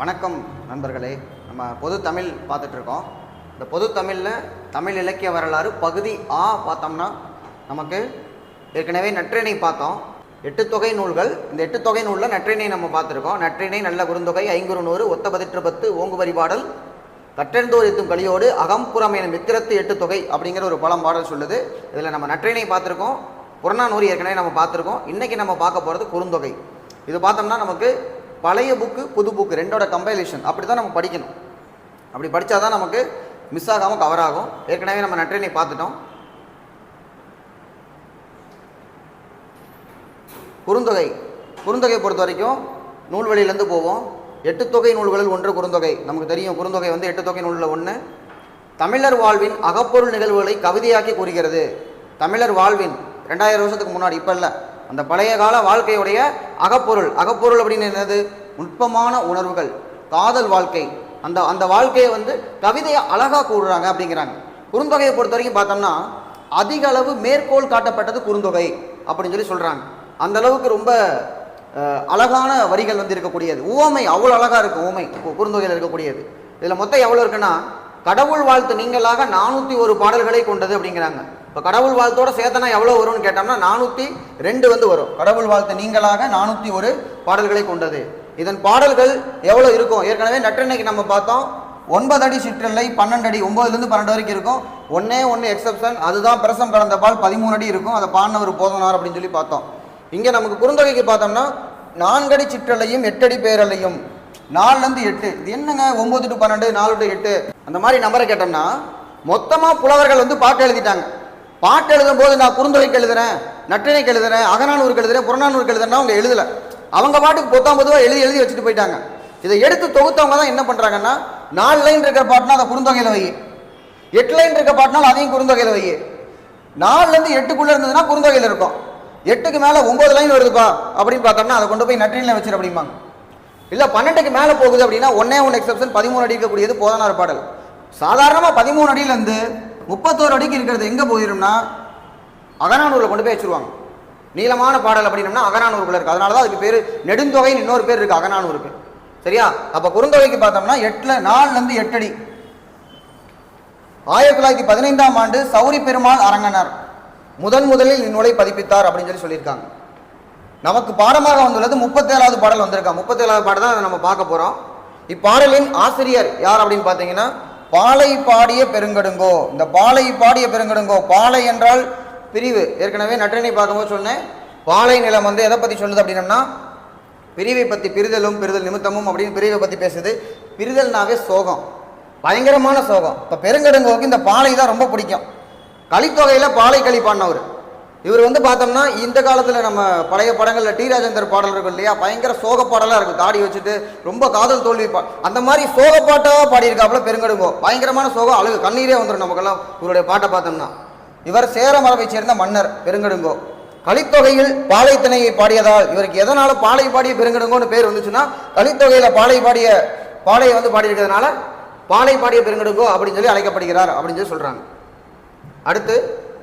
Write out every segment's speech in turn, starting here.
வணக்கம் நண்பர்களே. நம்ம பொது தமிழ் பார்த்துட்ருக்கோம். இந்த பொது தமிழில் தமிழ் இலக்கிய வரலாறு பகுதி ஆ பார்த்தோம்னா நமக்கு ஏற்கனவே நற்றினை பார்த்தோம். எட்டு தொகை நூல்கள். இந்த எட்டு தொகை நூலில் நற்றினை நம்ம பார்த்துருக்கோம். நற்றினை நல்ல குறுந்தொகை ஐங்குறு நூறு ஒத்த பதிற்று பத்து ஓங்கு வரிபாடல் கற்றெழுந்தோர் எத்தும் கலியோடு அகம்புறம் என மித்திரத்து எட்டு தொகை அப்படிங்கிற ஒரு பழம் பாடல் சொல்லுது. இதில் நம்ம நற்றினை பார்த்துருக்கோம். புறநானூறு ஏற்கனவே நம்ம பார்த்துருக்கோம். இன்றைக்கி நம்ம பார்க்க போகிறது குறுந்தொகை. இது பார்த்தோம்னா நமக்கு பழைய புக்கு புது புக்கு ரெண்டோட கம்பைலேஷன் அப்படி தான் நம்ம படிக்கணும். அப்படி படித்தா தான் நமக்கு மிஸ் ஆகாமல் கவர் ஆகும். ஏற்கனவே நம்ம நற்றினை பார்த்துட்டோம். குறுந்தொகை. குறுந்தொகை பொறுத்த வரைக்கும் நூல்வழியிலேருந்து போவோம். எட்டு தொகை நூல்களில் ஒன்று குறுந்தொகை. நமக்கு தெரியும் குறுந்தொகை வந்து எட்டு தொகை நூலில் ஒன்று தமிழர் வாழ்வின் அகப்பொருள் நிகழ்வுகளை கவிதையாக்கி கூறுகிறது. தமிழர் வாழ்வின் ரெண்டாயிரம் வருஷத்துக்கு முன்னாடி இப்போ இல்லை. அந்த பழைய கால வாழ்க்கையுடைய அகப்பொருள். அகப்பொருள் அப்படின்னு என்னது? நுட்பமான உணர்வுகள். காதல் வாழ்க்கை. அந்த அந்த வாழ்க்கையை வந்து கவிதையை அழகாக கூடுறாங்க அப்படிங்கிறாங்க. குறுந்தொகையை பொறுத்த வரைக்கும் பார்த்தோம்னா அதிக அளவு மேற்கோள் காட்டப்பட்டது குறுந்தொகை அப்படின்னு சொல்லி சொல்கிறாங்க அந்த அளவுக்கு ரொம்ப அழகான வரிகள் வந்து இருக்கக்கூடியது. உவமை அவ்வளோ அழகாக இருக்கும் உவமை. குறுந்தொகையில் இருக்கக்கூடியது. இதில் மொத்தம் எவ்வளோ இருக்குன்னா கடவுள் வாழ்த்து நீங்களாக நானூற்றி ஒரு பாடல்களை கொண்டது அப்படிங்கிறாங்க. இப்போ கடவுள் வாழ்த்தோட சேர்த்தனா எவ்வளோ வரும்னு கேட்டோம்னா நானூற்றி ரெண்டு வந்து வரும். கடவுள் வாழ்த்து நீங்களாக நானூற்றி ஒரு பாடல்களை கொண்டது. இதன் பாடல்கள் எவ்வளோ இருக்கும்? ஏற்கனவே நற்றினைக்கு நம்ம பார்த்தோம். ஒன்பது அடி சிற்றலை பன்னெண்டு அடி ஒம்பதுலேருந்து பன்னெண்டு வரைக்கும் இருக்கும். ஒன்னே ஒன்று எக்ஸப்ஷன் அதுதான் பிரசம் கலந்த பால் பதிமூணு அடி இருக்கும். அதை பாடினவர் போதனார் அப்படின்னு சொல்லி பார்த்தோம். இங்கே நமக்கு குறுந்தொகைக்கு பார்த்தோம்னா நான்கடி சிற்றலையும் எட்டடி பேரலையும் நாலுலேருந்து எட்டு. இது என்னங்க? ஒம்பது டு பன்னெண்டு நாலு டு எட்டு. அந்த மாதிரி நம்பரை கேட்டோம்னா மொத்தமாக புலவர்கள் வந்து பாட்டு எழுதிட்டாங்க. பாட்டு எழுதும் போது நான் குறுந்தொகைக்கு எழுதுறேன் நற்றினைக்கு எழுதுறேன் அகநானூருக்கு எழுதுறேன் புறநானூருக்கு எழுதுறேன்னா அவங்க எழுதல. அவங்க பாட்டுக்கு பொத்தாம் பொதுவாக எழுதி எழுதி வச்சுட்டு போயிட்டாங்க. இதை எடுத்து தொகுத்தவங்க தான் என்ன பண்ணுறாங்கன்னா நாலு லைன் இருக்கிற பாட்டுனா அதை குறுந்தொகையில் வை. எட்டு லைன் இருக்க பாட்டுனாலும் அதையும் குறுந்தொகையில் வை. நாலுலேருந்து எட்டுக்குள்ளே இருந்ததுன்னா குறுந்தொகையில் இருக்கும். எட்டுக்கு மேலே ஒம்பது லைன் வருதுப்பா அப்படின்னு பார்த்தோம்னா அதை கொண்டு போய் நற்றினில் வச்சிரு அப்படிம்பாங்க. இல்லை பன்னெண்டுக்கு மேலே போகுது அப்படின்னா ஒன்னே ஒன்று எக்ஸப்ஷன் பதிமூணு அடி இருக்கக்கூடியது போதனார் பாடல். சாதாரணமாக பதிமூணு அடியிலேருந்து முப்பத்தோரு அடிக்கு இருக்கிறது எங்கே போயிரும்னா அகனானூரில் கொண்டு போய் வச்சிருவாங்க. நீளமான பாடல் அப்படின்னம்னா அகநானூறுக்குள்ள இருக்குது அதனால தான் அதுக்கு பேர் நெடுந்தொகைன்னு இன்னொரு பேர் இருக்கு அகநானூருக்கு. சரியா? அப்போ குறுந்தொகைக்கு பார்த்தோம்னா எட்டில் நாலுலேருந்து எட்டு அடி. ஆயிரத்தி தொள்ளாயிரத்தி பதினைந்தாம் ஆண்டு சௌரி பெருமாள் அரங்கனர் முதன் முதலில் இந்நூலை பதிப்பித்தார் அப்படின்னு சொல்லி சொல்லியிருக்காங்க. நமக்கு பாடமாக வந்துள்ளது முப்பத்தேழாவது பாடல் வந்திருக்கா. முப்பத்தேழாவது பாடல் தான் நம்ம பார்க்க போகிறோம் இப்பாடலின் ஆசிரியர் யார் அப்படின்னு பார்த்தீங்கன்னா பாலை பாடிய பெருங்கடுங்கோ. இந்த பாலை பாடிய பெருங்கடுங்கோ பாலை என்றால் பிரிவு. ஏற்கனவே நற்றினை பார்க்கும்போது சொன்னேன். பாலை நிலம் வந்து எதை பற்றி சொல்லுது அப்படின்னம்னா பிரிவை பற்றி பிரிதலும் பிரிதல் நிமித்தமும் அப்படின்னு பிரிவை பற்றி பேசுது. பிரிதல்னாவே சோகம். பயங்கரமான சோகம். இப்போ பெருங்கடுங்கோவுக்கு இந்த பாலை தான் ரொம்ப பிடிக்கும். கலித்தொகையில் பாலை களி பாடினவர். இவர் வந்து பார்த்தோம்னா இந்த காலத்தில் நம்ம பழைய படங்களில் டி ராஜேந்தர் பாடல் இருக்கும் இல்லையா? பயங்கர சோக பாடலாக இருக்கும். தாடி வச்சுட்டு ரொம்ப காதல் தோல்வி பா அந்த மாதிரி சோக பாட்டாக பாடியிருக்காப்புல பெருங்கடுங்கோ. பயங்கரமான சோகம் அழகு. கண்ணீரே வந்துடும் நமக்கெல்லாம். இவருடைய பாட்டை பார்த்தோம்னா. இவர் சேர மரபைச் சேர்ந்த மன்னர் பெருங்கடுங்கோ. கலித்தொகையில் பாலை பாடியதால் இவருக்கு எதனால பாலை பாடிய பெருங்கடுங்கோன்னு பேர் வந்துச்சுன்னா கலித்தொகையில் பாலை பாடிய பாலையை வந்து பாடியிருக்கிறதுனால பாலை பாடிய பெருங்கடுங்கோ அப்படின்னு சொல்லி அழைக்கப்படுகிறார் அப்படின்னு சொல்லி சொல்கிறாங்க அடுத்து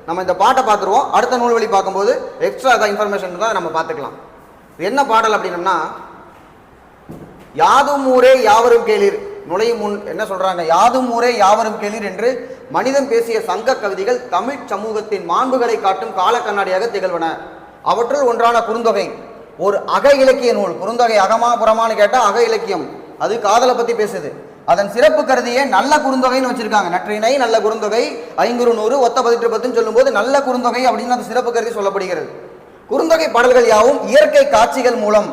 நம்ம இந்த பாட்டை பார்த்துருவோம். அடுத்த நூல்வழி பார்க்கும்போது எக்ஸ்ட்ரா ஏதாவது இன்ஃபர்மேஷன் தான் நம்ம பார்த்துக்கலாம். என்ன பாடல் அப்படின்னம்னா யாதும் ஊரே யாவரும் கேளீர். நுழையும் முன் என்ன சொல்கிறாங்க யாதும் ஊரே யாவரும் கேளீர் என்று மனிதன் பேசிய சங்க கவிதைகள் தமிழ் சமூகத்தின் மாண்புகளை காட்டும் கால கண்ணாடியாக திகழ்வன. அவற்றுள் ஒன்றான குறுந்தொகை ஒரு அக இலக்கிய நூல். குறுந்தொகை அகமா புறமான்னு கேட்டால் அக இலக்கியம். அது காதலை பற்றி பேசுது. அதன் சிறப்பு கருதியே நல்ல குறுந்தொகைன்னு வச்சிருக்காங்க. நற்றினை நல்ல குறுந்தொகை ஐங்குறு நூறு ஒத்த பதிட்டு பத்துன்னு சொல்லும்போது நல்ல குறுந்தொகை அப்படின்னு அந்த சிறப்பு கருதி சொல்லப்படுகிறது. குறுந்தொகை பாடல்கள் யாவும் இயற்கை காட்சிகள் மூலம்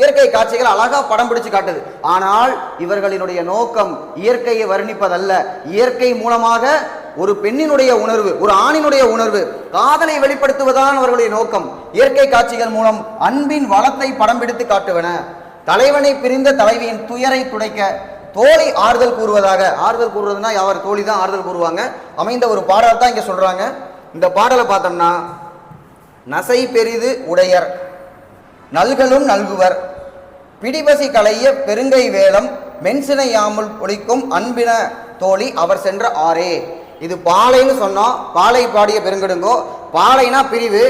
இயற்கை காட்சிகள் அழகா படம் பிடிச்சு காட்டுது. ஆனால் இவர்களினுடைய நோக்கம் இயற்கையை வர்ணிப்பதல்ல. இயற்கை மூலமாக ஒரு பெண்ணினுடைய உணர்வு ஒரு ஆணினுடைய உணர்வு காதலை வெளிப்படுத்துவதுதான் அவர்களுடைய நோக்கம் இயற்கை காட்சிகள் மூலம் அன்பின் வளத்தை படம் பிடித்து காட்டுவன. தலைவனை பிரிந்த தலைவியின் துயரை துடைக்க தோழி ஆறுதல் கூறுவதாக. ஆறுதல் கூறுவதுன்னா யார்? தோழி தான் ஆறுதல் கூறுவாங்க. அமைந்த ஒரு பாடல் தான் இங்கே சொல்கிறாங்க இந்த பாடலை பார்த்தோம்னா நசை பெரிது உடையர் நல்களும் நல்குவர் பிடிபசி களைய பெருங்கை வேலம் மென்சினையாமல் ஒழிக்கும் அன்பின தோழி அவர் சென்ற ஆரே இது பாலைன்னு சொன்னோம். பாலை பாடிய பெருங்கடுங்கோ. பாலைனா பிரிவு.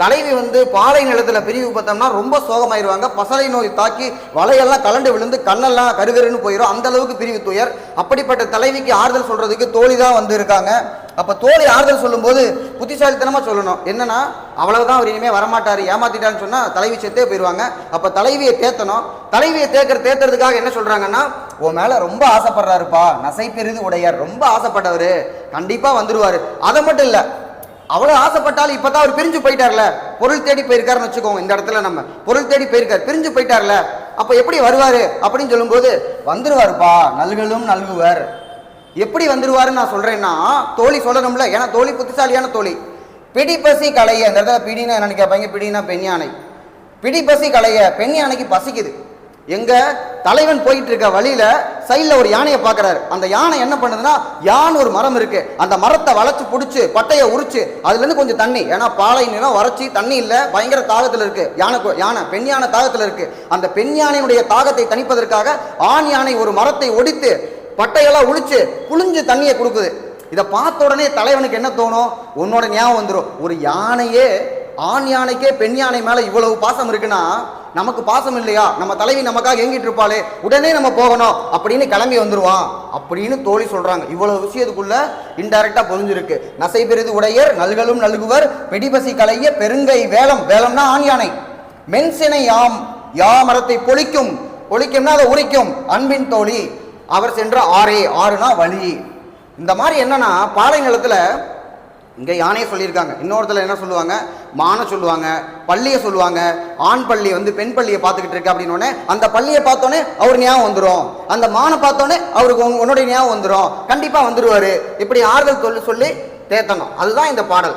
தலைவி வந்து பாலை நிலத்தில் பிரிவு பார்த்தோம்னா ரொம்ப சோகமாயிருவாங்க. பசலை நோய் தாக்கி வலையெல்லாம் கலண்டு விழுந்து கண்ணெல்லாம் கருகருன்னு போயிடும் அந்த அளவுக்கு பிரிவு துயர். அப்படிப்பட்ட தலைவிக்கு ஆறுதல் சொல்றதுக்கு தோழி தான் வந்து இருக்காங்க அப்ப தோழி ஆறுதல் சொல்லும்போது புத்திசாலித்தனமா சொல்லணும். என்னன்னா அவ்வளவுதான் அவர் இனிமே வரமாட்டாரு ஏமாத்திட்டான்னு சொன்னா தலைவி செத்தே போயிடுவாங்க அப்ப தலைவியை தேத்தணும். தலைவியை தேக்கிற தேத்துறதுக்காக என்ன சொல்றாங்கன்னா உன் மேல ரொம்ப ஆசைப்படுறாருப்பா. நசை பெரிது உடையார். ரொம்ப ஆசைப்பட்டவர். கண்டிப்பா வந்துருவாரு. அதை மட்டும் இல்லை அவ்வளோ ஆசைப்பட்டாலும் இப்போ தான் அவர் பிரிஞ்சு போயிட்டார்ல. பொருள் தேடி போயிருக்காருன்னு வச்சுக்கோங்க இந்த இடத்துல நம்ம. பொருள் தேடி போயிருக்கார் பிரிஞ்சு போயிட்டார்ல. அப்போ எப்படி வருவார் அப்படின்னு சொல்லும்போது வந்துருவாருப்பா நல்களும் நல்குவர். எப்படி வந்துருவாருன்னு நான் சொல்கிறேன்னா தோழி சொல்லணும்ல ஏன்னா தோழி புத்திசாலியான தோழி. பிடி பசி களைய இந்த இடத்துல பிடினா என்னன்னு கேட்பாங்க பிடினா பெண் யானை. பிடி பசி களைய பெண் யானைக்கு பசிக்குது. எங்க தலைவன் போயிட்டு இருக்க வழியில சைடுல ஒரு யானையை பார்க்கறாரு. அந்த யானை என்ன பண்ணுதுன்னா யான் ஒரு மரம் இருக்கு. அந்த மரத்தை வளைச்சு பிடிச்சி பட்டையை உரிச்சு அதுல இருந்து கொஞ்சம் தண்ணி. ஏன்னா பாலை நிலம் வறட்சி தண்ணி இல்ல பயங்கர தாகத்துல இருக்கு. யானை யானை பெண் யானை தாகத்துல இருக்கு. அந்த பெண் யானையுடைய தாகத்தை தணிப்பதற்காக ஆண் யானை ஒரு மரத்தை ஒடித்து பட்டையெல்லாம் உழிச்சு புழிஞ்சு தண்ணியை கொடுக்குது. இதை பார்த்த உடனே தலைவனுக்கு என்ன தோணும்? உன்னோட ஞாபகம் வந்துடும் ஒரு யானையே ஆண் யானைக்கே பெண் யானை மேல இவ்வளவு பாசம் இருக்குன்னா நமக்கு பாசம் இல்லையா? நம்ம தலைவி நமக்காக ஏங்கிட்டு இருப்பாளே உடனே நம்ம போகணும் அப்படின்னு கிளம்பி வந்துருவான் அப்படின்னு தோழி சொல்றாங்க. இவ்வளவு விஷயத்துக்குள்ள இன்டைரக்டா புரிஞ்சிருக்கு. நசை பெரிது உடையர் நல்களும் நல்குவர் பெடிபசி கலைய பெருங்கை வேலம் வேலம்னா ஆண் யானை. மென்சினை யாம். யா மரத்தை பொழிக்கும். பொழிக்கும்னா அதை உரிக்கும். அன்பின் தோழி அவர் சென்ற ஆறே ஆறுனா வழி இந்த மாதிரி என்னன்னா பாலை நிலத்துல இங்கே யானையை சொல்லியிருக்காங்க. இன்னொருத்தில் என்ன சொல்லுவாங்க? மானை சொல்லுவாங்க. பள்ளியை சொல்லுவாங்க. ஆண் பள்ளி வந்து பெண் பள்ளியை பார்த்துக்கிட்டு இருக்கு அப்படின்னு அந்த பள்ளியை பார்த்தோன்னே அவர் ஞாபகம் வந்துடும் அந்த மானை பார்த்தோன்னே அவருக்கு உங்க- உன்னுடைய ஞாபகம் வந்துடும் கண்டிப்பாக வந்துடுவார் இப்படி ஆறுதல் சொல்லி சொல்லி தேத்தணும். அதுதான் இந்த பாடல்.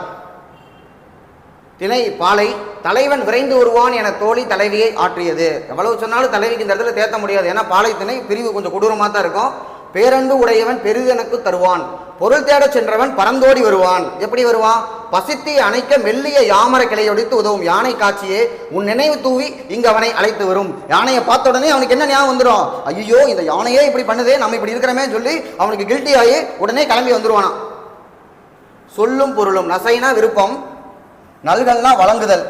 திணை பாலை தலைவன் விரைந்து வருவான் என தோழி தலைவியை ஆற்றியது. எவ்வளவு சொன்னாலும் தலைவிக்கு இந்த இடத்துல தேத்த முடியாது. ஏன்னா பாலை திணை பிரிவு கொஞ்சம் கொடூரமாக தான் இருக்கும். பேரன்பு உடையவன் பெரிதெனக்கு தருவான். பொருள் தேடச் சென்றவன் பறந்தோடி வருவான். எப்படி வருவான்? பசித்தி அணைக்க மெல்லிய யாமர கிளையொடித்து உதவும் யானை காட்சியே உன் நினைவு தூவி இங்கு அவனை அழைத்து வரும். யானையை பார்த்த உடனே அவனுக்கு என்ன ஞாபகம் வந்துடும்? ஐயோ இந்த யானையே இப்படி பண்ணுதே நம்ம இப்படி இருக்கிறோமே சொல்லி அவனுக்கு கில்ட்டி ஆகி உடனே கிளம்பி வந்துருவானா சொல்லும் பொருளும் நசைனா விருப்பம் நல்கல்னா வழங்குதல்.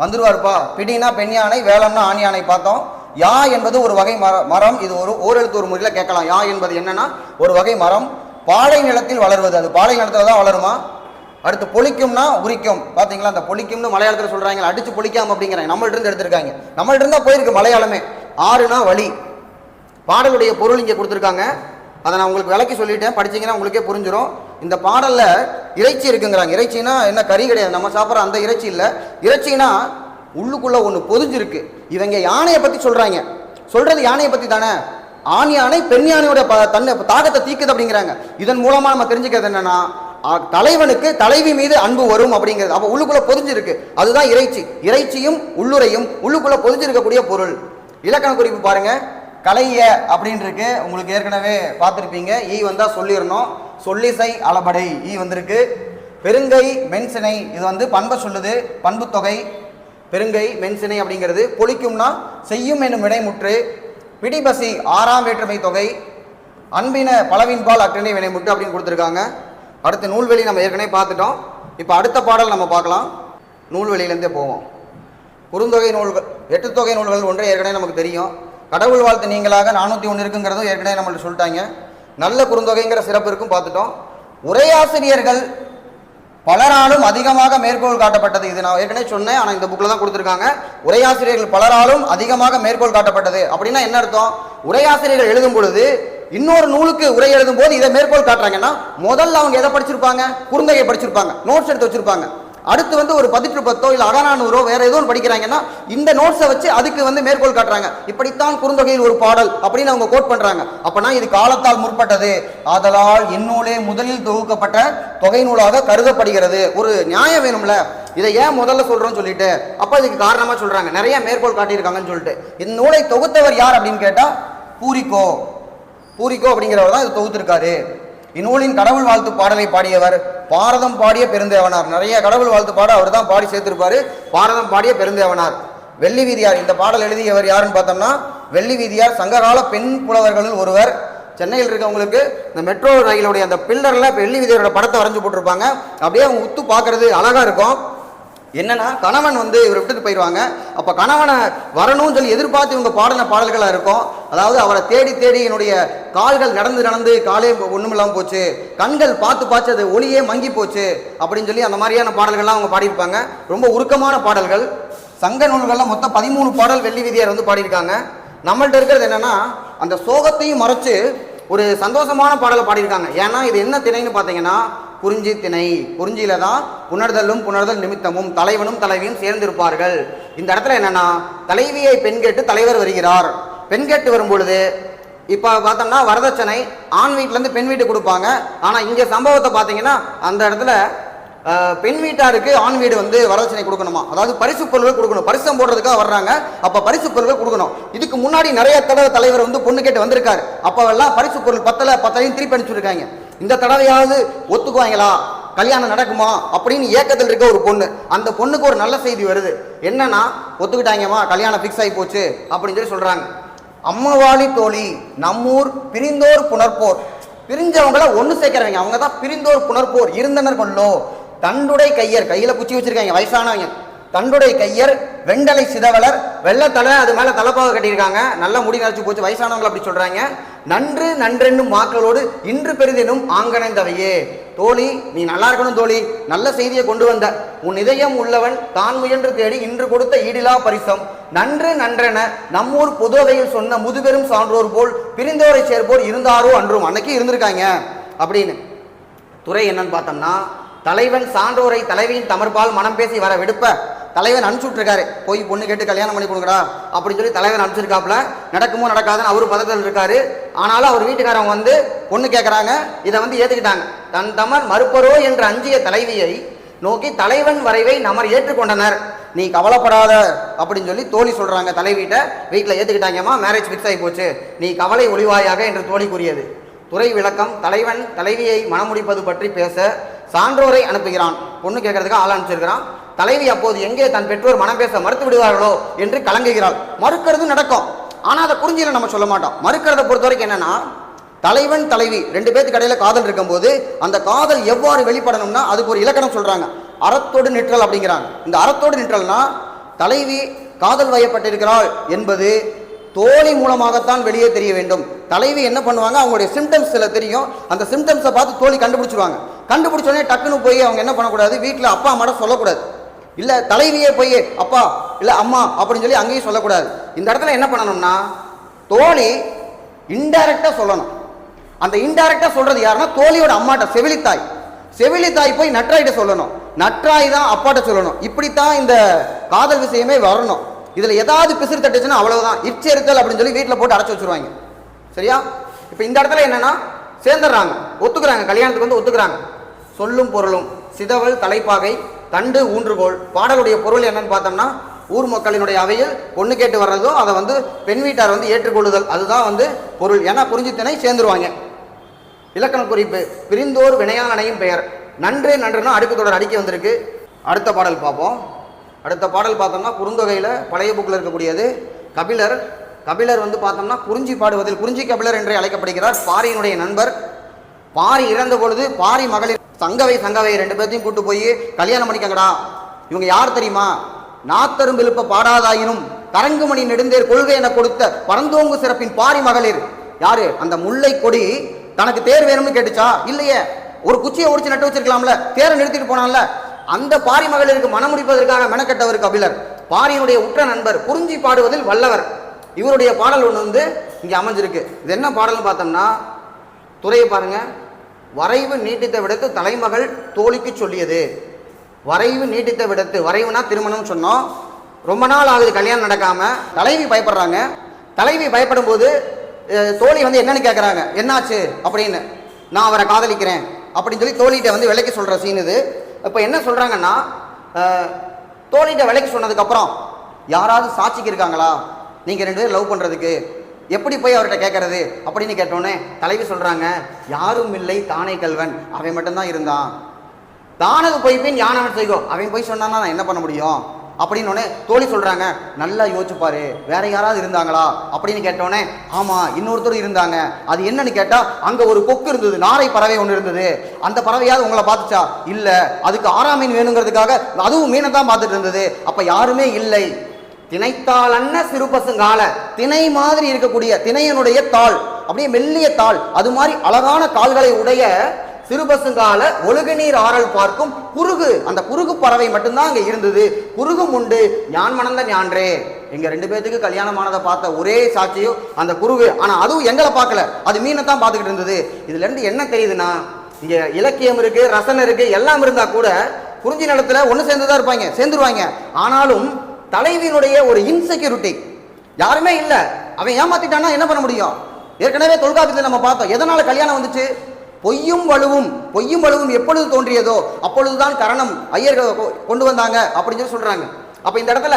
வந்துருவார்ப்பா. பிடினா பெண் யானை வேளம்னா ஆண் யானை பார்த்தோம். யா என்பது ஒரு வகை மரம். இது ஒரு ஓரெழுத்து ஒரு முறையில் கேட்கலாம். யா என்பது என்னன்னா ஒரு வகை மரம். பாலை நிலத்தில் வளருவது. அது பாலை நிலத்தில் தான் வளருமா? அடுத்து பொழிக்கும்னா உரிக்கும். பார்த்தீங்களா அந்த பொழிக்கும்னு மலையாளத்தில் சொல்கிறாங்க அடித்து பொழிக்காம அப்படிங்கிறாங்க. நம்மள்ட்ட இருந்து எடுத்திருக்காங்க. நம்மள்ட்ட இருந்தால் போயிருக்கு மலையாளமே. ஆறுனா வழி பாடலுடைய பொருள் இங்கே கொடுத்துருக்காங்க. அதை நான் உங்களுக்கு விளக்கி சொல்லிட்டேன். படிச்சீங்கன்னா உங்களுக்கே புரிஞ்சிடும் இந்த பாடலில் இறைச்சி இருக்குங்கிறாங்க. இறைச்சினா என்ன? கறி கிடையாது. நம்ம சாப்பிட்ற அந்த இறைச்சி இல்லை. இறைச்சினா உள்ளுக்குள்ளே ஒன்று பொதிஞ்சிருக்கு. இவங்க யானையை பற்றி சொல்கிறாங்க சொல்கிறது யானையை பற்றி தானே ஆண் யானை பெண் யானையோட ப- தன்னை தாகத்தை தீக்குது அப்படிங்கிறாங்க. இதன் மூலமாக நம்ம தெரிஞ்சுக்கிறது என்னன்னா தலைவனுக்கு தலைவி மீது அன்பு வரும் அப்படிங்கிறது. அப்போ உள்ளுக்குள்ள பொதிஞ்சிருக்கு. அதுதான் இறைச்சி. இறைச்சியும் உள்ளுரையும் உள்ளுக்குள்ள பொதிஞ்சிருக்கக்கூடிய பொருள். இலக்கண குறிப்பு பாருங்க. கலைய அப்படின்னு இருக்கு உங்களுக்கு ஏற்கனவே பார்த்துருப்பீங்க. ஈ வந்தால் சொல்லிடணும். சொல்லிசை அளபடை. ஈ வந்திருக்கு. பெருங்கை மென்சினை. இது வந்து பண்பை சொல்லுது. பண்பு தொகை. பெருங்கை மென்சினை அப்படிங்கிறது. பொழிக்கும்னா செய்யும் என்னும் வினைமுற்று பிடிபசி ஆறாம் வேற்றுமை தொகை. அன்பின பலவின்பால் வினை முட்டு அப்படின்னு கொடுத்துருக்காங்க. அடுத்து நூல்வெளி நம்ம ஏற்கனவே பார்த்துட்டோம். இப்போ அடுத்த பாடல் நம்ம பார்க்கலாம். நூல்வெளியிலேருந்தே போவோம். குறுந்தொகை நூல்கள் எட்டு தொகை நூல்கள் ஒன்றே ஏற்கனவே நமக்கு தெரியும். கடவுள் வாழ்த்து நீங்களாக நானூற்றி ஒன்று இருக்குங்கிறதும் ஏற்கனவே நம்மள்ட்ட சொல்லிட்டாங்க. நல்ல குறுந்தொகைங்கிற சிறப்பு இருக்கும் பார்த்துட்டோம். உரையாசிரியர்கள் பலராலும் அதிகமாக மேற்கோள் காட்டப்பட்டது. இது நான் ஏற்கனவே சொன்னேன் ஆனால் இந்த புக்கில் தான் கொடுத்துருக்காங்க. உரையாசிரியர்கள் பலராலும் அதிகமாக மேற்கோள் காட்டப்பட்டது. அப்படின்னா என்ன அர்த்தம்? உரையாசிரியர்கள் எழுதும் பொழுது இன்னொரு நூலுக்கு உரை எழுதும் போது இதை மேற்கோள் காட்டுறாங்கன்னா முதல்ல அவங்க எதை படிச்சிருப்பாங்க? குறுந்தொகை படிச்சிருப்பாங்க. நோட்ஸ் எடுத்து வச்சிருப்பாங்க. அடுத்து வந்து ஒரு பதிற்று பத்தோ இல்லை அகநானூறோ வேற ஏதோ ஒன்று படிக்கிறாங்கன்னா இந்த நோட்ஸை வச்சு அதுக்கு வந்து மேற்கோள் காட்டுறாங்க. இப்படித்தான் குறுந்தொகையில் ஒரு பாடல் அப்படின்னு அவங்க கோட் பண்றாங்க. அப்பனா இது காலத்தால் முற்பட்டது. ஆதலால் இந்நூலே முதலில் தொகுக்கப்பட்ட தொகை நூலாக கருதப்படுகிறது. ஒரு நியாயம் வேணும்ல. இதை ஏன் முதல்ல சொல்றோம்னு சொல்லிட்டு அப்ப இதுக்கு காரணமா சொல்றாங்க. நிறைய மேற்கோள் காட்டியிருக்காங்கன்னு சொல்லிட்டு. இந்த நூலை தொகுத்தவர் யார் அப்படின்னு கேட்டா பூரிக்கோ. பூரிக்கோ அப்படிங்கிறவர் தான் இது தொகுத்திருக்காரு. இந்நூலின் கடவுள் வாழ்த்து பாடலை பாடியவர் பாரதம் பாடிய பெருந்தேவனார். நிறைய கடவுள் வாழ்த்து பாட அவர் தான் பாடி சேர்த்திருப்பாரு. பாரதம் பாடிய பெருந்தேவனார். வெள்ளி வீதியார். இந்த பாடல் எழுதியவர் யாருன்னு பார்த்தோம்னா வெள்ளி வீதியார் சங்ககால பெண் புலவர்களில் ஒருவர். சென்னையில் இருக்கவங்களுக்கு இந்த மெட்ரோ ரயிலுடைய அந்த பில்லரில் வெள்ளி வீதியாரோட படத்தை வரைஞ்சு போட்டிருப்பாங்க. அப்படியே அவங்க உத்து பார்க்கறது அழகாக இருக்கும். என்னன்னா கணவன் வந்து இவரை விட்டுட்டு போயிடுவாங்க அப்ப கணவனை வரணும்னு சொல்லி எதிர்பார்த்து இவங்க பாடின பாடல்களா இருக்கும். அதாவது அவரை தேடி தேடி என்னுடைய கால்கள் நடந்து நடந்து காலே ஒண்ணும் இல்லாமல் போச்சு. கண்கள் பார்த்து பார்த்து அது ஒளியே மங்கி போச்சு அப்படின்னு சொல்லி அந்த மாதிரியான பாடல்கள்லாம் அவங்க பாடியிருப்பாங்க. ரொம்ப உருக்கமான பாடல்கள். சங்க நூல்கள்லாம் மொத்தம் பதிமூணு பாடல் வெள்ளி விதியார் வந்து பாடியிருக்காங்க. நம்மள்ட்ட இருக்கிறது என்னன்னா அந்த சோகத்தையும் மறைச்சு ஒரு சந்தோஷமான பாடலை பாடியிருக்காங்க. ஏன்னா இது என்ன திணைன்னு பார்த்தீங்கன்னா குறிஞ்சி திணை. குறிஞ்சியில தான் புணர்தலும் புணர்தல் நிமித்தமும் தலைவனும் தலைவியும் சேர்ந்திருப்பார்கள். இந்த இடத்துல என்னன்னா தலைவியை பெண் கேட்டு தலைவர் வருகிறார். பெண் கேட்டு வரும்பொழுது இப்போ பார்த்தோம்னா வரதட்சணை ஆண் வீட்டிலேருந்து பெண் வீட்டு கொடுப்பாங்க. ஆனால் இங்கே சம்பவத்தை பார்த்தீங்கன்னா அந்த இடத்துல பெண் வீட்டாருக்கு ஆண் வீடு வந்து வரதட்சணை கொடுக்கணுமா? அதாவது பரிசு பொருள்கள் கொடுக்கணும். பரிசம் போடுறதுக்காக வர்றாங்க. அப்போ பரிசு பொருள்கள் கொடுக்கணும். இதுக்கு முன்னாடி நிறைய தடவை தலைவர் வந்து பொண்ணு கேட்டு வந்திருக்காரு. அப்போ எல்லாம் பரிசு பொருள் பத்தல பத்தலையும் திருப்பி அனுப்பிச்சிருக்காங்க. இந்த தடவையாவது ஒத்துக்குவாங்களா? கல்யாணம் நடக்குமா? அப்படின்னு ஏக்கத்தில் இருக்க ஒரு பொண்ணு. அந்த பொண்ணுக்கு ஒரு நல்ல செய்தி வருது. என்னன்னா ஒத்துக்கிட்டாங்கம்மா கல்யாணம் ஃபிக்ஸ் ஆகி போச்சு அப்படின்னு சொல்லி சொல்கிறாங்க அம்மவாளி தோழி நம்மூர் பிரிந்தோர் புணர்ப்போர். பிரிஞ்சவங்கள ஒன்று சேர்க்கிறவங்க. அவங்க தான் பிரிந்தோர் புணர்ப்போர். இருந்தனர் கொள்ளோ. தண்டுடை கையர். கையில் குச்சி வச்சிருக்காங்க வயசானவங்க. தண்டுடை கையர் வெண்டலை சிதவலர் வெள்ளத்தலை அது மேலே தலைப்பாக கட்டியிருக்காங்க. நல்ல முடி நரைச்சு போச்சு. வயசானவங்களை அப்படி சொல்கிறாங்க நன்று நன்றென்னும் மாக்களோடு இன்று பெரிதெனும் ஆங்கணைந்தவையே தோழி நீ நல்லா இருக்கணும் தோழி. நல்ல செய்தியை கொண்டு வந்த. உன் இதயம் உள்ளவன் தான் முயன்று தேடி இன்று கொடுத்த ஈடிலா பரிசம். நன்று நன்றென நம்மூர் பொதுவையில் சொன்ன முதுபெரும் சான்றோர் போல் பிரிந்தோரை சேர்ப்போர் இருந்தாரோ அன்றும். அன்னைக்கு இருந்திருக்காங்க. அப்படின்னு. துறை என்னன்னு பார்த்தோம்னா தலைவன் சான்றோரை தலைவியின் தமர்பால் மனம் பேசி வர விடுப்ப தலைவன் அனுப்பிச்சுட்ருக்காரு போய் பொண்ணு கேட்டு கல்யாணம் பண்ணி கொடுங்கடா அப்படின்னு சொல்லி தலைவன் அனுப்பிச்சிருக்காப்புல. நடக்குமோ நடக்காதுன்னு அவரு பதத்தில் இருக்காரு. ஆனாலும் அவர் வீட்டுக்காரவங்க வந்து பொண்ணு கேட்குறாங்க இதை வந்து ஏற்றுக்கிட்டாங்க தன் தமர் மறுப்பரோ என்ற அஞ்சிய தலைவியை நோக்கி தலைவன் வரைவை நமர் ஏற்றுக்கொண்டனர். நீ கவலைப்படாத அப்படின்னு சொல்லி தோழி சொல்கிறாங்க தலைவிட்ட. வீட்டில் ஏற்றுக்கிட்டாங்கம்மா மேரேஜ் ஃபிக்ஸ் ஆகி போச்சு. நீ கவலை ஒளிவாயாக என்று தோழி கூறியது. துறை விளக்கம் தலைவன் தலைவியை மணமுடிப்பது பற்றி பேச சான்றோரை அனுப்புகிறான். பொண்ணு கேட்கறதுக்கு ஆள் அனுப்பிச்சிருக்கிறான். தலைவி அப்போது எங்கே தன் பெற்றோர் மனம் பேச மறுத்து விடுவார்களோ என்று கலங்குகிறாள். மறுக்கிறது நடக்கும். ஆனால் அதை புரிஞ்சில நம்ம சொல்ல மாட்டோம். மறுக்கிறத பொறுத்த வரைக்கும் என்னன்னா தலைவன் தலைவி ரெண்டு பேருக்கு இடையில காதல் இருக்கும்போது அந்த காதல் எவ்வாறு வெளிப்படணும்னா அதுக்கு ஒரு இலக்கணம் சொல்றாங்க. அறத்தோடு நிற்றல் அப்படிங்கிறாங்க. இந்த அறத்தோடு நிற்றல்னா தலைவி காதல் வயப்பட்டிருக்கிறாள் என்பது தோழி மூலமாகத்தான் வெளியே தெரிய வேண்டும். தலைவி என்ன பண்ணுவாங்க? அவங்களுடைய சிம்டம்ஸ் சில தெரியும். அந்த சிம்டம்ஸை பார்த்து தோழி கண்டுபிடிச்சிருவாங்க. கண்டுபிடிச்சோடனே டக்குன்னு போய் அவங்க என்ன பண்ணக்கூடாது? வீட்டில் அப்பா அம்மாட்ட சொல்லக்கூடாது. இல்லை தலைவியே போய் அப்பா இல்லை அம்மா அப்படின்னு சொல்லி அங்கேயும் சொல்லக்கூடாது. இந்த இடத்துல என்ன பண்ணணும்னா தோழி இன்டைரக்டாக சொல்லணும். அந்த இன்டைரக்டாக சொல்றது யாருன்னா தோழியோட அம்மாட்ட செவிலித்தாய். செவிலித்தாய் போய் நற்றாயிட்ட சொல்லணும். நற்றாய் தான் அப்பாட்ட சொல்லணும். இப்படித்தான் இந்த காதல் விஷயமே வரணும். இதுல ஏதாவது பிசிறு தட்டுச்சுன்னா அவ்வளவுதான். இச்செருத்தல் அப்படின்னு சொல்லி வீட்டில் போட்டு அடைச்சு வச்சிருவாங்க. சரியா? இப்போ இந்த இடத்துல என்னன்னா சேர்ந்துடுறாங்க. ஒத்துக்கிறாங்க. கல்யாணத்துக்கு வந்து ஒத்துக்கிறாங்க. சொல்லும் பொருளும் சிதவல் தலைப்பாகை தண்டு ஊன்றுகோல் பாடலுடைய பொருள் என்னன்னு பார்த்தோம்னா ஊர் மக்களினுடைய அவையில் பொண்ணு கேட்டு வர்றதோ அதை வந்து பெண் வீட்டார் வந்து ஏற்றுக்கொள்ளுதல். அதுதான் வந்து பொருள். ஏன்னா புரிஞ்சுத்தனை சேர்ந்துருவாங்க. இலக்கண குறிப்பு. பிரிந்தோர் வினையானையும் பெயர். நன்றே நன்றுனா அடுக்கு தொடர் அடிக்க வந்திருக்கு. அடுத்த பாடல் பார்ப்போம். அடுத்த பாடல் பார்த்தோம்னா குறுந்தொகையில் பழைய புக்கில் இருக்கக்கூடியது. கபிலர் கபிலர் வந்து பார்த்தோம்னா குறிஞ்சி பாடுவதில் குறிஞ்சி கபிலர் என்றே அழைக்கப்படுகிறார். பாரியினுடைய நண்பர். பாரி இறந்த பொழுது பாரி மகளிர் சங்கவை சங்கவை ரெண்டு பேர்த்தையும் கூட்டு போய் கல்யாணம் பண்ணிக்கங்கடா. இவங்க யார் தெரியுமா? நாத்தரும் விழுப்ப பாடாதாயினும் தரங்குமணி நெடுந்தேர் கொள்கை என கொடுத்த பரந்தோங்கு சிறப்பின் பாரி மகளிர். யாரு? அந்த முல்லை கொடி. தனக்கு தேர் வேணும்னு கேட்டுச்சா? இல்லையே. ஒரு குச்சியை ஒடிச்சு நட்டு வச்சிருக்கலாம்ல. தேரை நிறுத்திட்டு போனான்ல. அந்த பாரி மகளிருக்கு மனமுடிப்பதற்காக மெனக்கட்டவர் மெனக்கெட்டவர் கபிலர். பாரியினுடைய உற்ற நண்பர் குறிஞ்சி பாடுவதில் வல்லவர். இவருடைய பாடல் ஒன்று வந்து இங்கே அமைஞ்சிருக்கு. இது என்ன பாடல்னு பார்த்தோம்னா துறையை பாருங்கள் வரைவு நீட்டித்த விடத்து தலைமகள் தோழிக்கு சொல்லியது. வரைவு நீட்டித்த விடத்து வரைவுனா திருமணம் சொன்னோம். ரொம்ப நாள் ஆகுது கல்யாணம் நடக்காம. தலைவி பயப்படுறாங்க. தலைவி பயப்படும் போது தோழி வந்து என்னன்னு கேட்குறாங்க என்னாச்சு? அப்படின்னு. நான் அவரை காதலிக்கிறேன். அப்படின்னு சொல்லி தோழிகிட்ட வந்து விலைக்கு சொல்கிற சீன் இது. இப்போ என்ன சொல்கிறாங்கன்னா தோழிகிட்ட விலைக்கு சொன்னதுக்கப்புறம் யாராவது சாட்சிக்கு இருக்காங்களா? நீங்கள் ரெண்டு பேரும் லவ் பண்ணுறதுக்கு எப்படி போய் அவர்கிட்ட கேட்கறது அப்படின்னு கேட்டோன்னே தலைவி சொல்கிறாங்க யாரும் இல்லை தானே கல்வன். அவன் மட்டும்தான் இருந்தான். தானது போய் பின் யானவன் செய்கோ அவன் போய் சொன்னான்னா நான் என்ன பண்ண முடியும்? அப்படின்னு உடனே தோழி சொல்றாங்க நல்லா யோசிச்சுப்பாரு வேற யாராவது இருந்தாங்களா? அப்படின்னு கேட்டோன்னே ஆமா இன்னொருத்தர் இருந்தாங்க. அது என்னன்னு கேட்டா அங்க ஒரு கொக்கு இருந்தது நாரை பறவை ஒன்று இருந்தது. அந்த பறவையாவது உங்களை பார்த்துச்சா? இல்ல அதுக்கு ஆறாம் மீன் வேணுங்கிறதுக்காக அதுவும் மீனை தான் பார்த்துட்டு இருந்தது. அப்ப யாருமே இல்லை. திணைத்தாள் அன்ன சிறு பசுங்கால. திணை மாதிரி இருக்கக்கூடிய திணையனுடைய தாள். அப்படியே மெல்லிய தாள். அது மாதிரி அழகான கால்களை உடைய சிறுபசுங்கால ஒழுகு நீர் ஆறல் பார்க்கும் குருகு அந்த குருகு பறவை மட்டும்தான் அங்க இருந்தது. குருகும் உண்டு. ஞான் மணந்த ஞான்றே. எங்க ரெண்டு பேத்துக்கு கல்யாணமானதை பார்த்த ஒரே சாட்சியும் அந்த குருகு ஆனா அதுவும் எங்களை பார்க்கல. அது மீனை தான் பார்த்துக்கிட்டு இருந்தது. இதுல இருந்து என்ன தெரியுதுன்னா இங்க இலக்கியம் இருக்கு ரசனை இருக்கு எல்லாம் இருந்தா கூட குறிஞ்சி நிலத்துல சேர்ந்து சேர்ந்துதான் இருப்பாங்க. சேர்ந்துருவாங்க. ஆனாலும் தலைவியினுடைய ஒரு இன்செக்யூரிட்டி யாருமே இல்லை. அவன் ஏமாத்திட்டான்னா என்ன பண்ண முடியும்? ஏற்கனவே தொல்காப்பியத்தில் நம்ம பார்த்தோம். எதனால் கல்யாணம் வந்துச்சு? பொய்யும் வலுவும் பொய்யும் வலுவும் எப்பொழுது தோன்றியதோ அப்பொழுதுதான் கரணம் ஐயர்கள் கொ- கொண்டு வந்தாங்க அப்படின்னு சொல்லி சொல்கிறாங்க அப்போ இந்த இடத்துல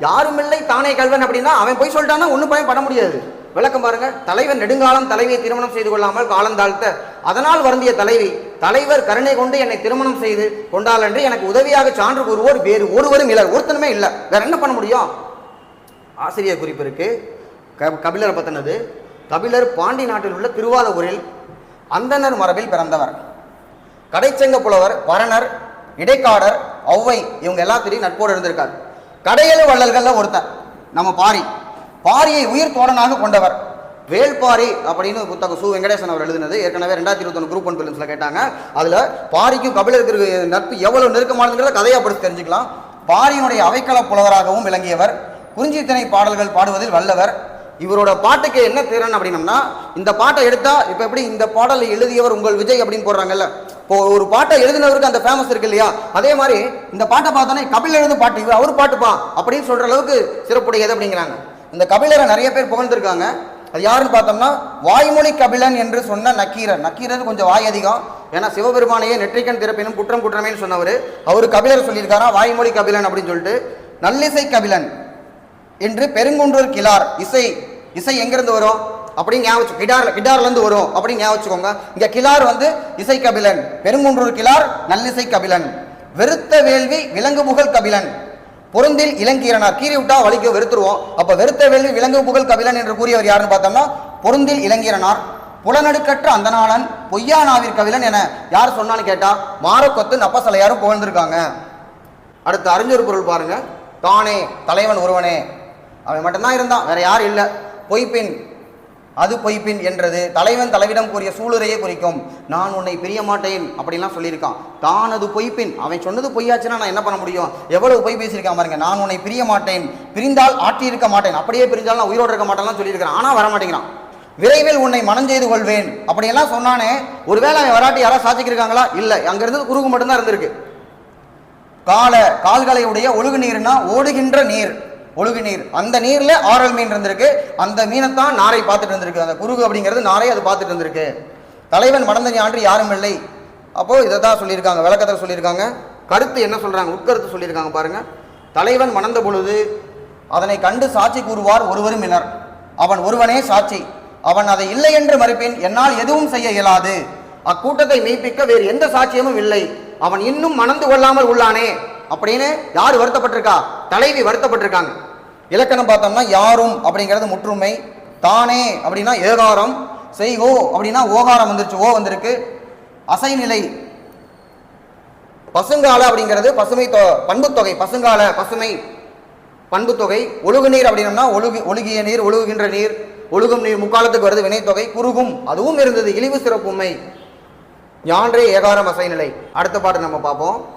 யாருமில்லை தானே கல்வன் அப்படின்னா அவன் போய் சொல்லிட்டான்னா ஒன்றும் பயன் பண்ண முடியாது. விளக்கம் பாருங்க. தலைவன் நெடுங்காலம் தலைவியை திருமணம் செய்து கொள்ளாமல் காலம் தாழ்த்த அதனால் வருந்திய தலைவி தலைவர் கருணை கொண்டு என்னை திருமணம் செய்து கொண்டால் என்று எனக்கு உதவியாக சான்று கூறுவோர் வேறு ஒருவரும் இல்லை ஒருத்தனுமே இல்லை வேற என்ன பண்ண முடியும்? ஆசிரியர் குறிப்பு இருக்கு. க- கபிலரை பத்தினது. கபிலர் பாண்டி நாட்டில் உள்ள திருவாதூரில் அந்தணர் மரபில் பிறந்தவர். கடைச்சங்க புலவர் வரணர் இடைக்காடர் ஒளவை இவங்க எல்லாத்திலையும் நட்போடு இருந்திருக்கார். கடையல வள்ளல்கள்ல ஒருத்தர் நம்ம பாரி. பாரியை உயிர் தோழனாக கொண்டவர். வேள்பாரி அப்படின்னு ஒரு புத்தகம் சு வெங்கடேசன் அவர் எழுதினது. ஏற்கனவே ரெண்டாயிரத்தி இருபத்தொன்று குரூப் ஒன் பிலிம்ஸில் கேட்டாங்க. அதில் பாரிக்கும் கபிலருக்கு நட்பு எவ்வளோ நெருக்கமானதுங்கிறத கதையாக படித்து தெரிஞ்சுக்கலாம். பாரியினுடைய அவைக்கள புலவராகவும் விளங்கியவர். குறிஞ்சித்தனை பாடல்கள் பாடுவதில் வல்லவர். இவரோட பாட்டுக்கு என்ன திறன் அப்படின்னம்னா இந்த பாட்டை எடுத்தால் இப்போ எப்படி இந்த பாடலை எழுதியவர் உங்கள் விஜய் அப்படின்னு போடுறாங்கல்ல. இப்போ ஒரு பாட்டை எழுதினவருக்கு அந்த ஃபேமஸ் இருக்கு இல்லையா? அதே மாதிரி இந்த பாட்டை பார்த்தோன்னே கபில் எழுதும் பாட்டு இவர் அவர் பாட்டுப்பா அப்படின்னு சொல்கிற அளவுக்கு சிறப்புடையது அப்படிங்கிறாங்க. இந்த கபிலரை நிறைய பேர் புகழ்ந்துருக்காங்க. அது யாருன்னு பார்த்தோம்னா வாய்மொழி கபிலன் என்று சொன்ன நக்கீரர். நக்கீரர் கொஞ்சம் வாய் அதிகம். ஏன்னா சிவபெருமானையே நெற்றிக்கண் திறப்பினும் குற்றம் குற்றமேன்னு சொன்னவர். அவர் கபிலர் சொல்லியிருக்காரா? வாய்மொழி கபிலன் அப்படின்னு சொல்லிட்டு. நல்லிசை கபிலன் என்று பெருங்குன்றூர் கிளார் இசை இசை எங்கிருந்து வரும்? அப்படின்னு ஞாபகம் வச்சு- கிடார்ல வரும். அப்படின்னு ஞாபகம் வச்சுக்கோங்க. இங்க கிளார் வந்து இசை கபிலன். பெருங்குன்றூர் கிளார் நல்லிசை கபிலன். வெறுத்த வேள்வி விலங்கு புகழ் கபிலன். பொருந்தில் இளங்கீரனார் கீறி விட்டா வலிக்க வெறுத்துருவோம். அப்ப வெறுத்த வேள்வி விலங்கு புகழ் கபிலன் என்று கூறியவர் யாருன்னு பார்த்தோம்னா பொருந்தில் இளங்கீரனார் புலனடுக்கற்ற பொய்யா பொய்யானாவிற் கவிழன் என யார் சொன்னான்னு கேட்டா மாரக்கொத்து நப்பசலையாரும் புகழ்ந்திருக்காங்க. அடுத்து அறிஞர் பொருள் பாருங்க. தானே தலைவன் ஒருவனே. அவன் மட்டும்தான் இருந்தான் வேற யாரும் இல்லை. பொய்ப்பின் அது பொய்ப்பின் என்றது. தலைவன் தலைவிடம் கூறிய சூளுரையே குறிக்கும். நான் உன்னை பிரிய மாட்டேன் அப்படின்லாம் சொல்லியிருக்கான். தான் அது பொய்ப்பின் அவன் சொன்னது பொய்யாச்சுன்னா நான் என்ன பண்ண முடியும்? எவ்வளவு பொய் பேசியிருக்கான் பாருங்க. நான் உன்னை பிரிய மாட்டேன் பிரிந்தால் ஆட்டி இருக்க மாட்டேன். அப்படியே பிரிஞ்சால் நான் உயிரோடு இருக்க மாட்டேன்லாம் சொல்லியிருக்கான் ஆனால் வர மாட்டேங்கிறான் விரைவில் உன்னை மனம் செய்து கொள்வேன். அப்படியெல்லாம் சொன்னானே ஒருவேளை அவன் வராட்டி யாராவது சாதிச்சிருக்காங்களா? இல்லை. அங்கிருந்து குறுகு மட்டும்தான் இருந்திருக்கு. கால கால்களை உடைய ஒழுகு நீர்னா ஓடுகின்ற நீர். ஒழுகு நீர். அந்த நீர்ல ஆரல் மீன் இருந்திருக்கு. அந்த மீனைத்தான் நாரை பார்த்துட்டு இருந்திருக்கு. அந்த குருகு அப்படிங்கிறது நாரை அது பார்த்துட்டு இருந்திருக்கு. தலைவன் மணந்த ஞான்று யாரும் இல்லை. அப்போ இதை தான் சொல்லியிருக்காங்க. விளக்கத்தில் சொல்லியிருக்காங்க. கருத்து என்ன சொல்றாங்க? உட்கருத்து சொல்லியிருக்காங்க பாருங்க. தலைவன் மணந்த பொழுது அதனை கண்டு சாட்சி கூறுவார் ஒருவரும் இனர். அவன் ஒருவனே சாட்சி. அவன் அதை இல்லை என்று மறுப்பேன். என்னால் எதுவும் செய்ய இயலாது. அக்கூட்டத்தை மெய்ப்பிக்க வேறு எந்த சாட்சியமும் இல்லை. அவன் இன்னும் மணந்து கொள்ளாமல் உள்ளானே. அப்படின்னு யார் வருத்தப்பட்டிருக்கா? தலைவி வருத்தப்பட்டிருக்காங்க. இலக்கணம் பார்த்தோம்னா யாரும் அப்படிங்கிறது முற்றுமை. தானே அப்படின்னா ஏகாரம். செய்கோ அப்படின்னா ஓகாரம் வந்துருச்சு. ஓ வந்திருக்கு. அசைநிலை. பசுங்கால அப்படிங்கிறது பசுமை தொ பண்புத்தொகை பசுங்கால பசுமை பண்புத்தொகை ஒழுகு நீர் அப்படின்னம்னா ஒழுகு ஒழுகிய நீர் ஒழுகுகின்ற நீர். ஒழுகும் நீர் முக்காலத்துக்கு வருது. வினைத்தொகை குறுகும். அதுவும் இருந்தது. இழிவு சிறப்புமை. ஞான்றே ஏகாரம் அசைநிலை. அடுத்த பாட்டு நம்ம பார்ப்போம்.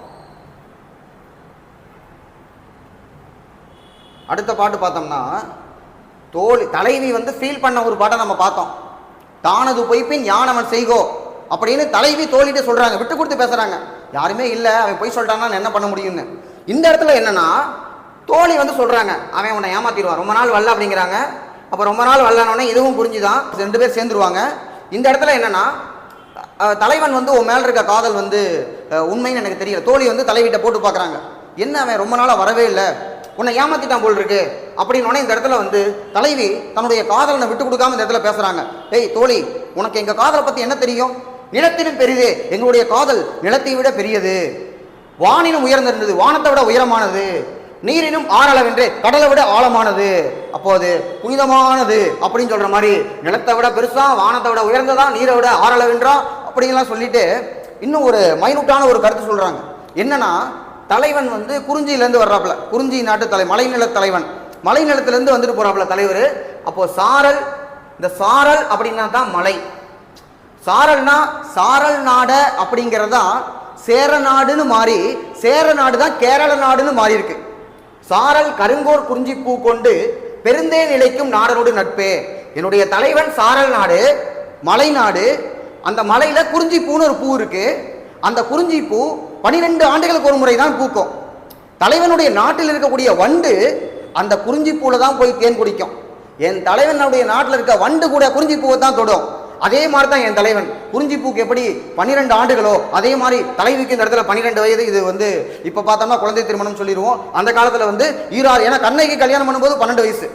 அடுத்த பாட்டு பார்த்தோம்னா தோல் தலைவி வந்து ஃபீல் பண்ண ஒரு பாட்டை நம்ம பார்த்தோம். தானது பொய்ப்பின் ஞானவன் செய்கோ அப்படின்னு தலைவி தோழிட்டு சொல்கிறாங்க விட்டு கொடுத்து பேசுகிறாங்க யாருமே இல்லை அவன் பொய் சொல்லிட்டான்னா நான் என்ன பண்ண முடியும்னு. இந்த இடத்துல என்னென்னா தோழி வந்து சொல்கிறாங்க அவன் உன்னை ஏமாத்திடுவான். ரொம்ப நாள் வரல அப்படிங்கிறாங்க. அப்போ ரொம்ப நாள் வரலனோடனே இதுவும் புரிஞ்சுதான். ரெண்டு பேர் சேர்ந்துருவாங்க. இந்த இடத்துல என்னன்னா தலைவன் வந்து உன் மேலே இருக்க காதல் வந்து உண்மைன்னு எனக்கு தெரியல. தோழி வந்து தலைவிட்ட போட்டு பார்க்குறாங்க. என்ன அவன் ரொம்ப நாளாக வரவே இல்லை? உன்னை ஏமாத்திட்டான் போல் இருக்கு. அப்படின்னு இந்த இடத்துல வந்து தலைவி தன்னுடைய காதலனை விட்டு கொடுக்காம இந்த இடத்துல பேசுறாங்க. ஏய் தோழி உனக்கு எங்க காதலை பத்தி என்ன தெரியும்? நிலத்தினும் பெரியது எங்களுடைய காதல் நிலத்தை விட பெரியது. வானினும் உயர்ந்திருந்தது. வானத்தை விட உயரமானது. நீரினும் ஆறளவென்று கடலை விட ஆழமானது. அப்போ அது புனிதமானது. அப்படின்னு சொல்ற மாதிரி நிலத்தை விட பெருசா வானத்தை விட உயர்ந்ததா நீரை விட ஆறளவென்றா? அப்படின்லாம் சொல்லிட்டு இன்னும் ஒரு மைனூட்டான ஒரு கருத்து சொல்றாங்க. என்னன்னா தலைவன் வந்து குறிஞ்சியிலேருந்து வர்றாப்புல. குறிஞ்சி நாட்டு தலை மலைநில தலைவன். மலைநிலத்திலேருந்து வந்துட்டு போகிறாப்புல தலைவர். அப்போது சாரல் இந்த சாரல் அப்படின்னா தான் மலை. சாரல்னா சாரல் நாட அப்படிங்கிறது தான் சேர நாடுன்னு மாறி சேர நாடு தான் கேரள நாடுன்னு மாறி இருக்கு சாரல் கருங்கோர் குறிஞ்சி பூ கொண்டு பெருந்தே நிலைக்கும் நாடனோடு நட்பே. என்னுடைய தலைவன் சாரல் நாடு மலை நாடு. அந்த மலையில குறிஞ்சி பூன்னு ஒரு பூ இருக்கு. அந்த குறிஞ்சி பூ பனிரெண்டு ஆண்டுகளுக்கு ஒரு முறை தான் பூக்கும். தலைவனுடைய நாட்டில் இருக்கக்கூடிய வண்டு அந்த குறிஞ்சி தான் போய் தேன் குடிக்கும். என் தலைவனுடைய நாட்டில் இருக்க வண்டு கூட குறிஞ்சி பூவை தான் தொடும். அதே மாதிரி தான் என் தலைவன். குறிஞ்சி பூக்கு எப்படி பன்னிரெண்டு ஆண்டுகளோ அதே மாதிரி தலைவிக்கு இந்த இடத்துல பன்னிரெண்டு வயது இது வந்து இப்போ பார்த்தோம்னா குழந்தை திருமணம் சொல்லிடுவோம். அந்த காலத்தில் வந்து ஈராறு ஏன்னா கண்ணைக்கு கல்யாணம் பண்ணும்போது பன்னெண்டு வயசு.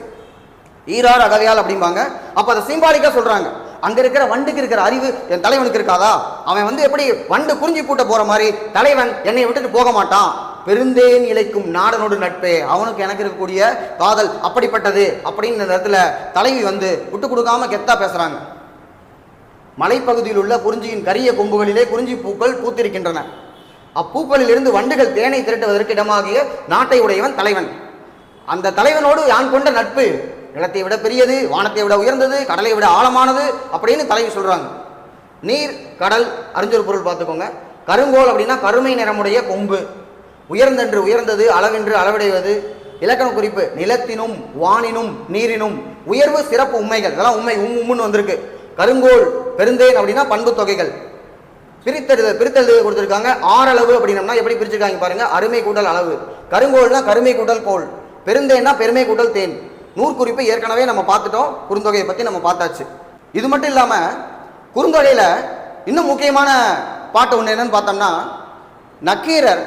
ஈராறு அகவையால் அப்படிம்பாங்க. அப்போ அதை சிம்பாலிக்காக சொல்கிறாங்க அங்கே இருக்கிற வண்டுக்கு இருக்கிற அறிவு என் தலைவனுக்கு இருக்காதா? அவன் வந்து எப்படி வண்டு குறிஞ்சி பூட்ட போகிற மாதிரி தலைவன் என்னை விட்டுட்டு போக மாட்டான்? பெருந்தேன் இழைக்கும் நாடனோடு நட்பே அவனுக்கு எனக்கு இருக்கக்கூடிய காதல் அப்படிப்பட்டது அப்படின்னு இந்த இடத்துல தலைவி வந்து விட்டு கொடுக்காம கெத்தா பேசுறாங்க. மலைப்பகுதியில் உள்ள குறிஞ்சியின் கரிய கொம்புகளிலே குறிஞ்சி பூக்கள் பூத்திருக்கின்றன. அப்பூக்களிலிருந்து வண்டுகள் தேனை திரட்டுவதற்கு இடமாகிய நாட்டை உடையவன் தலைவன். அந்த தலைவனோடு யான் கொண்ட நட்பு? நிலத்தை விட பெரியது வானத்தை விட உயர்ந்தது கடலை விட ஆழமானது அப்படின்னு தலைவி சொல்கிறாங்க நீர் கடல் அறிஞ்சொரு பொருள் பார்த்துக்கோங்க. கருங்கோல் அப்படின்னா கருமை நிறமுடைய கொம்பு. உயர்ந்தென்று உயர்ந்தது அளவென்று அளவிடைவது. இலக்கண குறிப்பு நிலத்தினும் வானினும் நீரினும் உயர்வு சிறப்பு உண்மைகள். இதெல்லாம் உண்மை உம் உம்முன்னு வந்திருக்கு. கருங்கோல் பெருந்தேன் அப்படின்னா பண்பு தொகைகள். பிரித்தெழுத பிரித்தெழுத கொடுத்துருக்காங்க. ஆறளவு அப்படின்னம்னா எப்படி பிரிச்சிருக்காங்க பாருங்க? அருமை கூட்டல் அளவு. கருங்கோல்னா கருமை கூட்டல் கோல் பெருந்தேன்னா பெருமை கூட்டல் தேன். நூற்குறிப்பு ஏற்கனவே நம்ம பார்த்துட்டோம். குறுந்தொகையை பற்றி நம்ம பார்த்தாச்சு. இது மட்டும் இல்லாமல் குறுந்தொகையில் இன்னும் முக்கியமான பாட்டு ஒன்று என்னன்னு பார்த்தோம்னா நக்கீரர்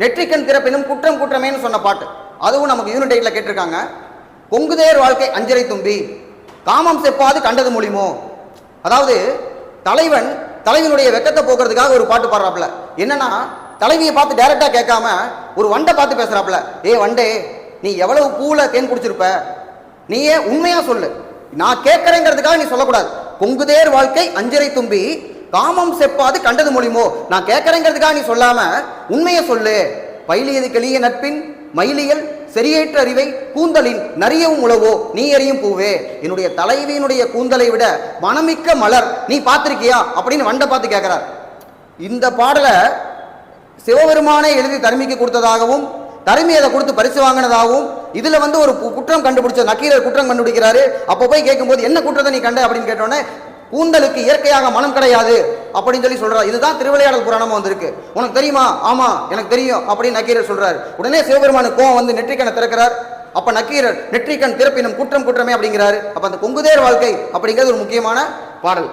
நெற்றிக்கண் திறப்பினும் குற்றம் குற்றமேன்னு சொன்ன பாட்டு. அதுவும் நமக்கு யூனிட் எயிட்ல கேட்டிருக்காங்க. கொங்குதேர் வாழ்க்கை அஞ்சரை தும்பி காமம் செப்பாது கண்டது மொழிமோ? அதாவது தலைவன் தலைவனுடைய வெக்கத்தை போக்குறதுக்காக ஒரு பாட்டு பாடுறாப்புல. என்னன்னா தலைவியை பார்த்து டைரக்டா கேட்காம ஒரு வண்டை பார்த்து பேசுறாப்புல. ஏ வண்டே நீ எவ்வளவு பூவில் தேன் குடிச்சிருப்ப? நீயே உண்மையாக சொல்லு. நான் கேட்கறேங்கிறதுக்காக நீ சொல்லக்கூடாது. பொங்குதேர் வாழ்க்கை அஞ்சரை தும்பி காமம் செப்பாது கண்டது மொழிமோ. நான் கேட்குறேங்கிறதுக்காக நீ சொல்லாம உண்மையை சொல்லு. பயிலியது கெளிய நட்பின் மயிலியல் சரியேற்ற அறிவை கூந்தலின் நரியவும் உழவோ. நீ எறியும் பூவே. என்னுடைய தலைவியினுடைய கூந்தலை விட மனமிக்க மலர் நீ பார்த்துருக்கியா? அப்படின்னு வண்டை பார்த்து கேட்குறார். இந்த பாடலை சிவபெருமானை எழுதி தருமிக்கு கொடுத்ததாகவும் தருமி அதை கொடுத்து பரிசு வாங்கினதாகவும் இதில் வந்து ஒரு கு- குற்றம் கண்டுபிடிச்ச நக்கீரர் குற்றம் கண்டுபிடிக்கிறாரு. அப்போ போய் கேட்கும்போது என்ன குற்றத்தை நீ கண்ட? அப்படின்னு கேட்டோன்னே கூந்தலுக்கு இயற்கையாக மனம் கிடையாது அப்படின்னு சொல்லி சொல்றாரு. இதுதான் திருவிளையாடல் புராணமா வந்திருக்கு. உனக்கு தெரியுமா? ஆமா எனக்கு தெரியும் அப்படின்னு நக்கீரர் சொல்றாரு. உடனே சிவபெருமானு கோவம் வந்து நெற்றிக்கனை திறக்கிறார். அப்ப நக்கீரர் நெற்றிக்கண் திறப்பினும் குற்றம் குற்றமே அப்படிங்கிறாரு. அப்ப அந்த கொங்குதேர் வாழ்க்கை அப்படிங்கிறது ஒரு முக்கியமான பாடல்.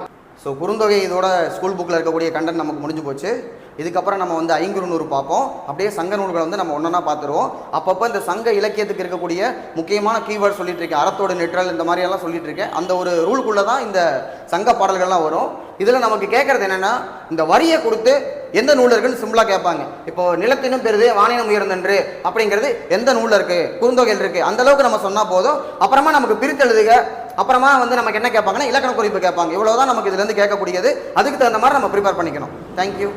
ஸோ குறுந்தொகை இதோட ஸ்கூல் புக்கில் இருக்கக்கூடிய கண்டென்ட் நமக்கு முடிஞ்சு போச்சு. இதுக்கப்புறம் நம்ம வந்து ஐங்குறுநூறு பார்ப்போம். அப்படியே சங்க நூல்களை வந்து நம்ம ஒன்றா பார்த்துருவோம். அப்பப்போ இந்த சங்க இலக்கியத்துக்கு இருக்கக்கூடிய முக்கியமான கீவேர்ட் சொல்லிட்டு இருக்கேன். அறத்தோடு நெற்றல் இந்த மாதிரியெல்லாம் சொல்லிட்டு இருக்கேன். அந்த ஒரு ரூலுக்குள்ளே தான் இந்த சங்க பாடல்கள்லாம் வரும். இதில் நமக்கு கேட்கறது என்னென்னா இந்த வரியை கொடுத்து எந்த நூலில் இருக்குன்னு சிம்பிளாக கேட்பாங்க. இப்போ நிலத்தினும் பெருது வானினம் உயர்ந்தன்று அப்படிங்கிறது எந்த நூலில் இருக்குது குறுந்தொகையில் இருக்குது அந்த அளவுக்கு நம்ம சொன்னால் போதும். அப்புறமா நமக்கு பிரித்தெழுதுக அப்புறமா வந்து நமக்கு என்ன கேட்பாங்கன்னா இலக்கண குறிப்பு கேட்பாங்க. இவ்வளோதான் நமக்கு இதுலேருந்து கேட்கக்கூடியது. அதுக்கு தகுந்த மாதிரி நம்ம ப்ரிப்பேர் பண்ணிக்கணும். தேங்க்யூ